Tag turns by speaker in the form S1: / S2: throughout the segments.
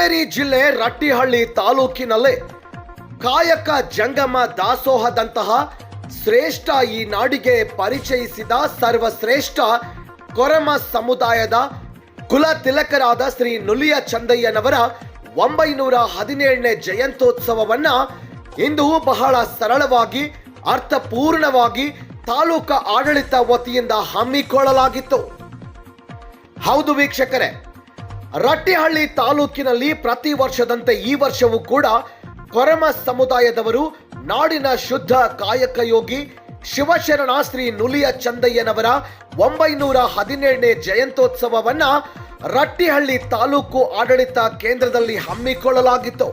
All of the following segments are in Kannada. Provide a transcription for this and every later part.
S1: ಹಾವೇರಿ ಜಿಲ್ಲೆ ರಟ್ಟಿಹಳ್ಳಿ ತಾಲೂಕಿನಲ್ಲಿ ಕಾಯಕ ಜಂಗಮ ದಾಸೋಹದಂತಹ ಶ್ರೇಷ್ಠ ಈ ನಾಡಿಗೆ ಪರಿಚಯಿಸಿದ ಸರ್ವಶ್ರೇಷ್ಠ ಕೊರಮ ಸಮುದಾಯದ ಕುಲ ತಿಲಕರಾದ ಶ್ರೀ ನುಲಿಯ ಚಂದಯ್ಯನವರ ಒಂಬೈನೂರ ಹದಿನೇಳನೇ ಜಯಂತ್ಯೋತ್ಸವವನ್ನ ಇಂದು ಬಹಳ ಸರಳವಾಗಿ, ಅರ್ಥಪೂರ್ಣವಾಗಿ ತಾಲೂಕ ಆಡಳಿತ ವತಿಯಿಂದ ಹಮ್ಮಿಕೊಳ್ಳಲಾಗಿತ್ತು. ಹೌದು ವೀಕ್ಷಕರೇ ರಟ್ಟಿಹಳ್ಳಿ ತಾಲೂಕಿನಲ್ಲಿ ಪ್ರತಿ ವರ್ಷದಂತೆ ಈ ವರ್ಷವೂ ಕೂಡ ಕೊರಮ ಸಮುದಾಯದವರು ನಾಡಿನ ಶುದ್ಧ ಕಾಯಕ ಯೋಗಿ ಶಿವಶರಣ ಶ್ರೀ ನುಲಿಯ ಚಂದಯ್ಯನವರ ಒಂಬೈನೂರ ಹದಿನೇಳನೇ ಜಯಂತ್ಯೋತ್ಸವವನ್ನ ರಟ್ಟಿಹಳ್ಳಿ ತಾಲೂಕು ಆಡಳಿತ ಕೇಂದ್ರದಲ್ಲಿ ಹಮ್ಮಿಕೊಳ್ಳಲಾಗಿತ್ತು.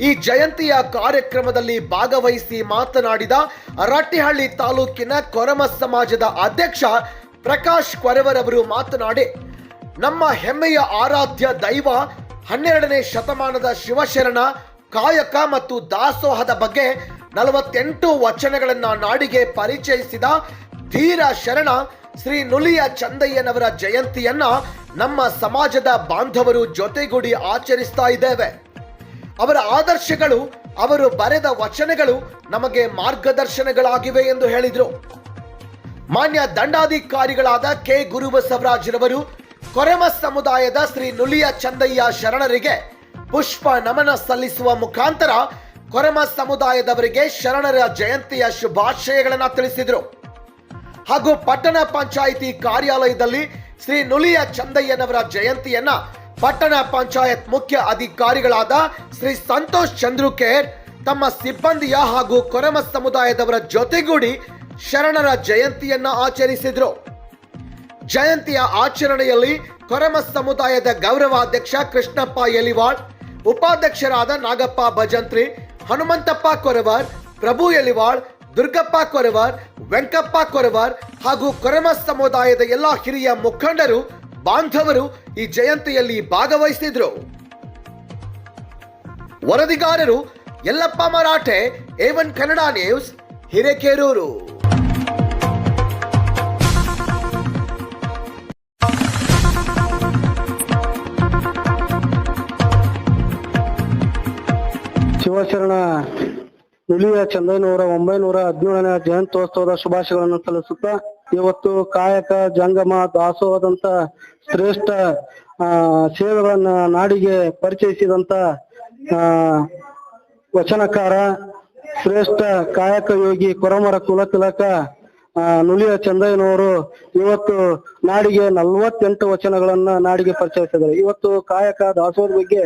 S1: ಈ ಜಯಂತಿಯ ಕಾರ್ಯಕ್ರಮದಲ್ಲಿ ಭಾಗವಹಿಸಿ ಮಾತನಾಡಿದ ರಟ್ಟಿಹಳ್ಳಿ ತಾಲೂಕಿನ ಕೊರಮ ಸಮಾಜದ ಅಧ್ಯಕ್ಷ ಪ್ರಕಾಶ್ ಕೊರವರವರು ಮಾತನಾಡಿ ನಮ್ಮ ಹೆಮ್ಮೆಯ ಆರಾಧ್ಯ ದೈವ ಹನ್ನೆರಡನೇ ಶತಮಾನದ ಶಿವಶರಣ, ಕಾಯಕ ಮತ್ತು ದಾಸೋಹದ ಬಗ್ಗೆ ನಲವತ್ತೆಂಟು ವಚನಗಳನ್ನ ನಾಡಿಗೆ ಪರಿಚಯಿಸಿದ ಧೀರ ಶರಣ ಶ್ರೀ ನುಲಿಯ ಚಂದಯ್ಯನವರ ಜಯಂತಿಯನ್ನ ನಮ್ಮ ಸಮಾಜದ ಬಾಂಧವರು ಜೊತೆಗೂಡಿ ಆಚರಿಸ್ತಾ ಇದ್ದೇವೆ. ಅವರ ಆದರ್ಶಗಳು, ಅವರು ಬರೆದ ವಚನಗಳು ನಮಗೆ ಮಾರ್ಗದರ್ಶನಗಳಾಗಿವೆ ಎಂದು ಹೇಳಿದರು. ಮಾನ್ಯ ದಂಡಾಧಿಕಾರಿಗಳಾದ ಕೆ. ಗುರುಬಸವರಾಜ್ರವರು ಕೊರೆಮ ಸಮುದಾಯದ ಶ್ರೀ ನುಲಿಯ ಚಂದಯ್ಯ ಶರಣರಿಗೆ ಪುಷ್ಪ ನಮನ ಸಲ್ಲಿಸುವ ಮುಖಾಂತರ ಕೊರೆಮ ಸಮುದಾಯದವರಿಗೆ ಶರಣರ ಜಯಂತಿಯ ಶುಭಾಶಯಗಳನ್ನು ತಿಳಿಸಿದರು. ಹಾಗೂ ಪಟ್ಟಣ ಪಂಚಾಯಿತಿ ಕಾರ್ಯಾಲಯದಲ್ಲಿ ಶ್ರೀ ನುಲಿಯ ಚಂದಯ್ಯನವರ ಜಯಂತಿಯನ್ನ ಪಟ್ಟಣ ಪಂಚಾಯತ್ ಮುಖ್ಯ ಅಧಿಕಾರಿಗಳಾದ ಶ್ರೀ ಸಂತೋಷ್ ಚಂದ್ರುಕೇರ್ ತಮ್ಮ ಸಿಬ್ಬಂದಿಯ ಹಾಗೂ ಕೊರಮ ಸಮುದಾಯದವರ ಜೊತೆಗೂಡಿ ಶರಣರ ಜಯಂತಿಯನ್ನ ಆಚರಿಸಿದ್ರು. ಜಯಂತಿಯ ಆಚರಣೆಯಲ್ಲಿ ಕೊರಮ ಸಮುದಾಯದ ಗೌರವಾಧ್ಯಕ್ಷ ಕೃಷ್ಣಪ್ಪ ಎಲಿವಾಳ್, ಉಪಾಧ್ಯಕ್ಷರಾದ ನಾಗಪ್ಪ ಭಜಂತ್ರಿ, ಹನುಮಂತಪ್ಪ ಕೊರವಾರ್, ಪ್ರಭು ಎಲಿವಾಳ್, ದುರ್ಗಪ್ಪ ಕೊರವಾರ್, ವೆಂಕಪ್ಪ ಕೊರವಾರ್ ಹಾಗೂ ಕೊರಮ ಸಮುದಾಯದ ಎಲ್ಲ ಹಿರಿಯ ಮುಖಂಡರು, ಬಾಂಧವರು ಈ ಜಯಂತಿಯಲ್ಲಿ ಭಾಗವಹಿಸಿದ್ರು. ವರದಿಗಾರರು ಯಲ್ಲಪ್ಪ ಮರಾಠೆ ಏವನ್ ಕನ್ನಡ ನ್ಯೂಸ್ ಹಿರೇಕೆರೂರು
S2: ಶಿವಶರಣ ನುಲಿಯ ಚಂದಯ್ಯನವರ ಒಂಬೈನೂರ ಹದಿನೇಳನೇ ಜಯಂತ್ಯೋತ್ಸವದ ಶುಭಾಶಯಗಳನ್ನು ಸಲ್ಲಿಸುತ್ತಾ ಇವತ್ತು ಕಾಯಕ, ಜಂಗಮ, ದಾಸೋಹದಂತ ಶ್ರೇಷ್ಠ, ಆ, ಸೇವೆಗಳನ್ನ ನಾಡಿಗೆ ಪರಿಚಯಿಸಿದಂತ, ಆ, ವಚನಕಾರ, ಶ್ರೇಷ್ಠ ಕಾಯಕ ಯೋಗಿ ಕೊರಮರ ಕುಲತಿಲಕ ನುಲಿಯ ಚಂದಯ್ಯನವರು ಇವತ್ತು ನಾಡಿಗೆ ನಲ್ವತ್ತೆಂಟು ವಚನಗಳನ್ನ ನಾಡಿಗೆ ಪರಿಚಯಿಸಿದ್ದಾರೆ. ಇವತ್ತು ಕಾಯಕ ದಾಸೋಹದ ಬಗ್ಗೆ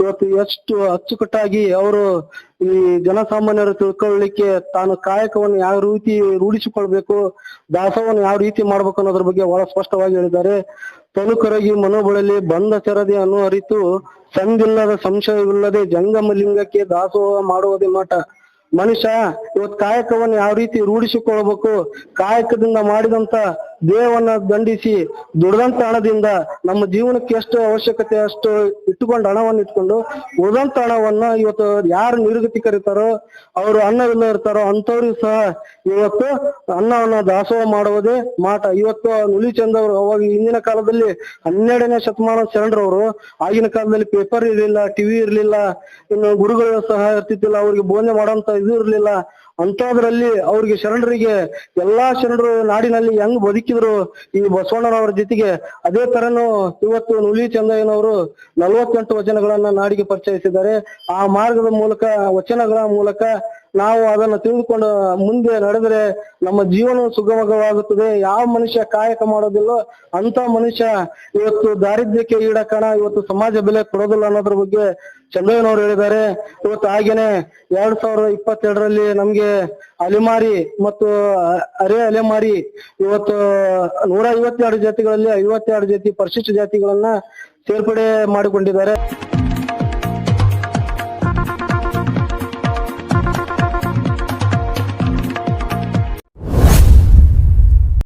S2: ಇವತ್ತು ಎಷ್ಟು ಅಚ್ಚುಕಟ್ಟಾಗಿ ಅವರು ಈ ಜನಸಾಮಾನ್ಯರು ತಿಳ್ಕೊಳ್ಳಿಕ್ಕೆ ತಾನು ಕಾಯಕವನ್ನು ಯಾವ ರೀತಿ ರೂಢಿಸಿಕೊಳ್ಬೇಕು ದಾಸವನ್ನು ಯಾವ ರೀತಿ ಮಾಡ್ಬೇಕು ಅನ್ನೋದ್ರ ಬಗ್ಗೆ ಬಹಳ ಸ್ಪಷ್ಟವಾಗಿ ಹೇಳಿದ್ದಾರೆ. ತನುಕರಗಿ ಮನೋಬಳಲಿ ಬಂದ ಚರದಿ ಅರಿತು ಸಂದಿಲ್ಲದ ಸಂಶಯವಿಲ್ಲದೆ ಜಂಗಮಲಿಂಗಕ್ಕೆ ದಾಸೋಹ ಮಾಡುವುದೇ ಮಾಟ. ಮನುಷ್ಯ ಇವತ್ ಕಾಯಕವನ್ನು ಯಾವ ರೀತಿ ರೂಢಿಸಿಕೊಳ್ಬೇಕು ಕಾಯಕದಿಂದ ಮಾಡಿದಂತ ದೇವನ್ನ ದಂಡಿಸಿ ದುಡ್ದಂತ ಹಣದಿಂದ ನಮ್ಮ ಜೀವನಕ್ಕೆ ಎಷ್ಟು ಅವಶ್ಯಕತೆ, ಅಷ್ಟು ಇಟ್ಟುಕೊಂಡು ಹಣವನ್ನು ಇಟ್ಕೊಂಡು ಉಳಿದಂತ ಹಣವನ್ನ ಇವತ್ತು ಯಾರು ನಿರುಗತಿ ಕರೀತಾರೋ ಅವರು ಅನ್ನವಿಲ್ಲ ಇರ್ತಾರೋ ಅಂತವ್ರಿಗೂ ಸಹ ಇವತ್ತು ಅನ್ನವನ್ನ ದಾಸೋಹ ಮಾಡುವುದೇ ಮಾಟ. ಇವತ್ತು ನುಲಿ ಚಂದ್ ಅವರು ಅವಾಗ ಹಿಂದಿನ ಕಾಲದಲ್ಲಿ ಹನ್ನೆರಡನೇ ಶತಮಾನ ಶರಣರವರು, ಆಗಿನ ಕಾಲದಲ್ಲಿ ಪೇಪರ್ ಇರಲಿಲ್ಲ ಟಿವಿ ಇರಲಿಲ್ಲ, ಇನ್ನು ಗುರುಗಳು ಸಹ ಇರ್ತಿದ್ದಿಲ್ಲ, ಅವ್ರಿಗೆ ಬೋಧನೆ ಮಾಡುವಂತ ಇದು ಇರ್ಲಿಲ್ಲ. ಅಂತದ್ರಲ್ಲಿ ಅವ್ರಿಗೆ ಶರಣರಿಗೆ ಎಲ್ಲಾ ಶರಣರು ನಾಡಿನಲ್ಲಿ ಹೆಂಗ್ ಬದುಕಿದ್ರು ಈ ಬಸವಣ್ಣನವರ ಜೊತೆಗೆ ಅದೇ ತರನು ಇವತ್ತು ನುಲಿ ಚಂದಯ್ಯನವರು ನಲವತ್ತೆಂಟು ವಚನಗಳನ್ನ ನಾಡಿಗೆ ಪರಿಚಯಿಸಿದ್ದಾರೆ. ಆ ಮಾರ್ಗದ ಮೂಲಕ ವಚನಗಳ ಮೂಲಕ ನಾವು ಅದನ್ನ ತಿಳಿದುಕೊಂಡು ಮುಂದೆ ನಡೆದರೆ ನಮ್ಮ ಜೀವನ ಸುಗಮವಾಗುತ್ತದೆ. ಯಾವ ಮನುಷ್ಯ ಕಾಯಕ ಮಾಡೋದಿಲ್ಲೋ ಅಂತ ಮನುಷ್ಯ ಇವತ್ತು ದಾರಿದ್ರ್ಯಕ್ಕೆ ಈಡಕಣ, ಇವತ್ತು ಸಮಾಜ ಬೆಲೆ ಕೊಡೋದಿಲ್ಲ ಅನ್ನೋದ್ರ ಬಗ್ಗೆ ಚಂದ್ರಯ್ಯನವರು ಹೇಳಿದ್ದಾರೆ. ಇವತ್ತು ಹಾಗೇನೆ ಎರಡ್ ಸಾವಿರದ ಇಪ್ಪತ್ತೆರಡರಲ್ಲಿ ನಮ್ಗೆ ಅಲೆಮಾರಿ ಮತ್ತು ಅರೆ ಅಲೆಮಾರಿ ಇವತ್ತು ನೂರ ಐವತ್ತೆರಡು ಜಾತಿಗಳಲ್ಲಿ ಐವತ್ತೆರಡು ಜಾತಿ ಪರಿಶಿಷ್ಟ ಜಾತಿಗಳನ್ನ ಸೇರ್ಪಡೆ ಮಾಡಿಕೊಂಡಿದ್ದಾರೆ.